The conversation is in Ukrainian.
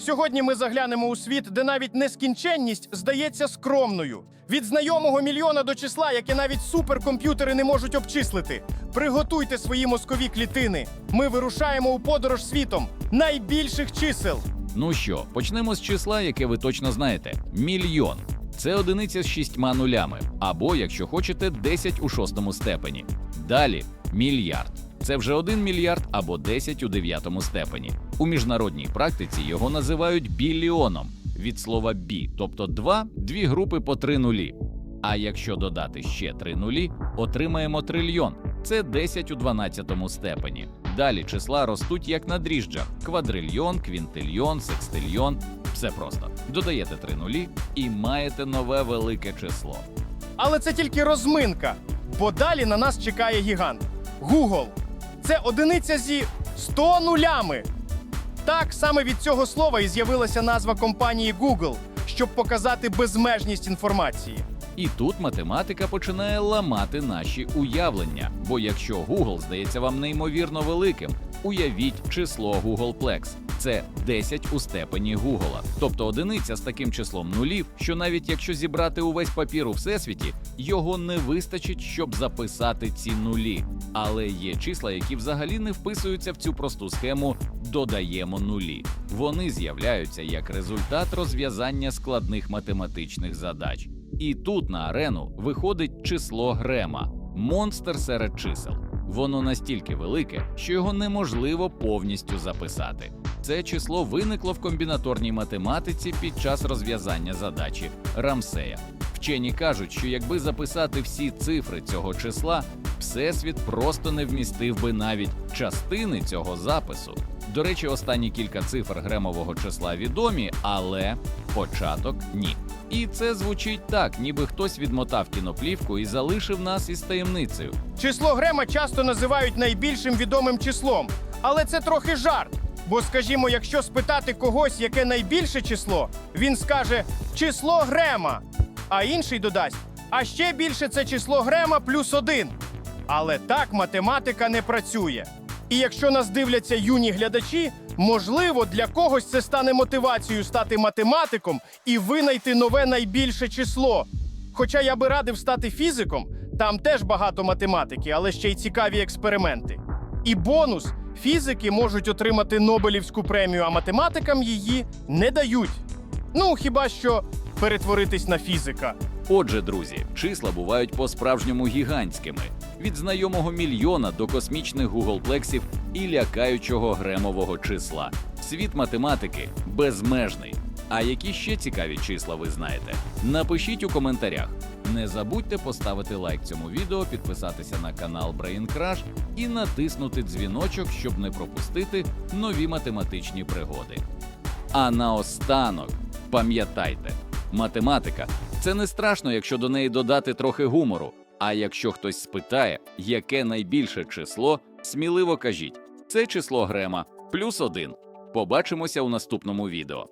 Сьогодні ми заглянемо у світ, де навіть нескінченність здається скромною. Від знайомого мільйона до числа, яке навіть суперкомп'ютери не можуть обчислити. Приготуйте свої мозкові клітини. Ми вирушаємо у подорож світом найбільших чисел. Ну що, почнемо з числа, яке ви точно знаєте: мільйон. Це одиниця з шістьма нулями, або, якщо хочете, 10 у шостому степені. Далі мільярд. Це вже 1 мільярд або 10 у дев'ятому степені. У міжнародній практиці його називають біліоном від слова бі, тобто два, дві групи по три нулі. А якщо додати ще три нулі, отримаємо трильйон. Це 10 у 12 степені. Далі числа ростуть як на дріжджах: квадрильйон, квінтильйон, секстильйон. Все просто. Додаєте три нулі і маєте нове велике число. Але це тільки розминка, бо далі на нас чекає гігант. Google. Це одиниця зі 100 нулями. Так саме від цього слова і з'явилася назва компанії Google, щоб показати безмежність інформації. І тут математика починає ламати наші уявлення. Бо якщо Google здається вам неймовірно великим, уявіть число Googleplex. Це 10 у степені Гугла, тобто одиниця з таким числом нулів, що навіть якщо зібрати увесь папір у всесвіті, його не вистачить, щоб записати ці нулі. Але є числа, які взагалі не вписуються в цю просту схему додаємо нулі. Вони з'являються як результат розв'язання складних математичних задач. І тут на арену виходить число Грема монстр серед чисел. Воно настільки велике, що його неможливо повністю записати. Це число виникло в комбінаторній математиці під час розв'язання задачі Рамсея. Вчені кажуть, що якби записати всі цифри цього числа, всесвіт просто не вмістив би навіть частини цього запису. До речі, останні кілька цифр гремового числа відомі, але початок ні. І це звучить так, ніби хтось відмотав кіноплівку і залишив нас із таємницею. Число Грема часто називають найбільшим відомим числом, але це трохи жарт. Бо, скажімо, якщо спитати когось, яке найбільше число, він скаже число Грема, а інший додасть, а ще більше це число Грема плюс один. Але так математика не працює. І якщо нас дивляться юні глядачі, можливо, для когось це стане мотивацією стати математиком і винайти нове найбільше число. Хоча я би радив стати фізиком, там теж багато математики, але ще й цікаві експерименти. І бонус фізики можуть отримати Нобелівську премію, а математикам її не дають. Ну, хіба що перетворитись на фізика. Отже, друзі, числа бувають по-справжньому гігантськими від знайомого мільйона до космічних гуглплексів і лякаючого гремового числа. Світ математики безмежний. А які ще цікаві числа ви знаєте? Напишіть у коментарях. Не забудьте поставити лайк цьому відео, підписатися на канал Brain Crush і натиснути дзвіночок, щоб не пропустити нові математичні пригоди. А наостанок, пам'ятайте, математика це не страшно, якщо до неї додати трохи гумору. А якщо хтось спитає, яке найбільше число, сміливо кажіть: це число Грема плюс один. Побачимося у наступному відео.